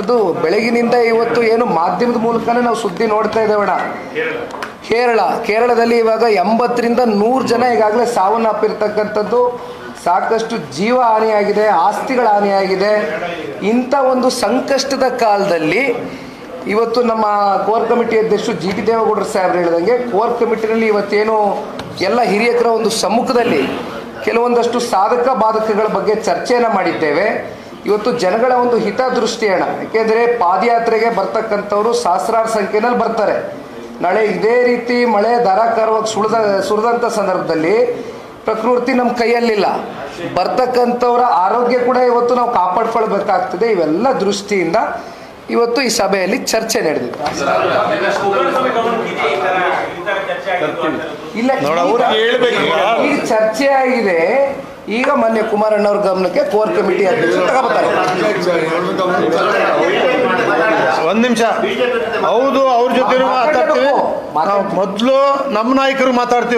ಅದು ಬೆಳಗಿನಿಂದ ಇವತ್ತು ಏನು ಮಾಧ್ಯಮದ ಮೂಲಕನೇ ನಾವು ಸುದ್ದಿ ನೋಡ್ತಾ ಇದ್ದೇವಣ ಕೇರಳ. ಕೇರಳದಲ್ಲಿ ಇವಾಗ ಎಂಬತ್ತರಿಂದ ನೂರು ಜನ ಈಗಾಗಲೇ ಸಾವನ್ನಪ್ಪಿರ್ತಕ್ಕಂಥದ್ದು. ಸಾಕಷ್ಟು ಜೀವ ಹಾನಿಯಾಗಿದೆ, ಆಸ್ತಿಗಳ ಹಾನಿಯಾಗಿದೆ. ಇಂಥ ಒಂದು ಸಂಕಷ್ಟದ ಕಾಲದಲ್ಲಿ ಇವತ್ತು ನಮ್ಮ ಕೋರ್ ಕಮಿಟಿ ಅಧ್ಯಕ್ಷರು ಜಿ ಟಿ ದೇವೇಗೌಡರು ಸಾಹೇಬ್ರು ಹೇಳಿದಂಗೆ ಕೋರ್ ಕಮಿಟಿನಲ್ಲಿ ಇವತ್ತೇನು ಎಲ್ಲ ಹಿರಿಯಕರ ಒಂದು ಸಮ್ಮುಖದಲ್ಲಿ ಕೆಲವೊಂದಷ್ಟು ಸಾಧಕ ಬಾಧಕಗಳ ಬಗ್ಗೆ ಚರ್ಚೆಯನ್ನು ಮಾಡಿದ್ದೇವೆ. ಇವತ್ತು ಜನಗಳ ಒಂದು ಹಿತದೃಷ್ಟಿ ಹಣ ಯಾಕೆಂದರೆ ಪಾದಯಾತ್ರೆಗೆ ಬರ್ತಕ್ಕಂಥವ್ರು ಸಹಸ್ರಾರು ಸಂಖ್ಯೆನಲ್ಲಿ ಬರ್ತಾರೆ. ನಾಳೆ ಇದೇ ರೀತಿ ಮಳೆ ಧಾರಾಕಾರವಾಗಿ ಸುಳಿದ ಸುರಿದಂಥ ಸಂದರ್ಭದಲ್ಲಿ ಪ್ರಕೃತಿ ನಮ್ಮ ಕೈಯಲ್ಲಿಲ್ಲ. ಬರ್ತಕ್ಕಂಥವ್ರ ಆರೋಗ್ಯ ಕೂಡ ಇವತ್ತು ನಾವು ಕಾಪಾಡ್ಕೊಳ್ಬೇಕಾಗ್ತದೆ. ಇವೆಲ್ಲ ದೃಷ್ಟಿಯಿಂದ ಇವತ್ತು ಈ ಸಭೆಯಲ್ಲಿ ಚರ್ಚೆ ನಡೆದಿದೆ. ಇಲ್ಲ. ಈಗ ಚರ್ಚೆ ಆಗಿದೆ. ಈಗ ಮಾನ್ಯ ಕುಮಾರಣ್ಣವ್ರ ಗಮನಕ್ಕೆ ಕೋರ್ ಕಮಿಟಿ ಅಧ್ಯಕ್ಷರು ತಗೋಬರ್ತಾರೆ. ಒಂದ್ ನಿಮಿಷ. ಹೌದು ಅವ್ರ ಜೊತೆ ಮಾತಾಡ್ತೀವಿ. ಮೊದಲು ನಮ್ಮ ನಾಯಕರು ಮಾತಾಡ್ತೀವಿ.